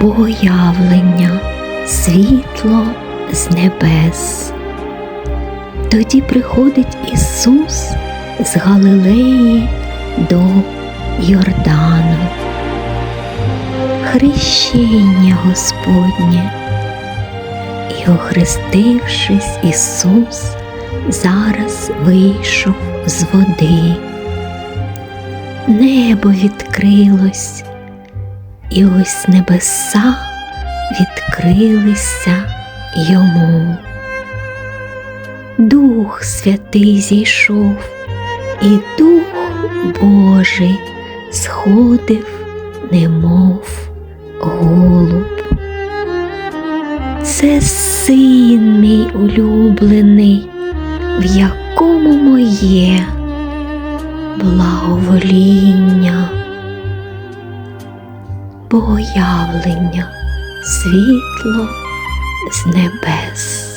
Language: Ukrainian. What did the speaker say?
Богоявлення, світло з небес. Тоді приходить Ісус з Галилеї до Йордану. Хрещення Господнє. І, охрестившись, Ісус зараз вийшов з води. Небо відкрилось, і ось небеса відкрилися йому. Дух Святий зійшов, і Дух Божий сходив, немов голуб. Це син мій улюблений, в якому моє благовоління, богоявлення, світло з небес.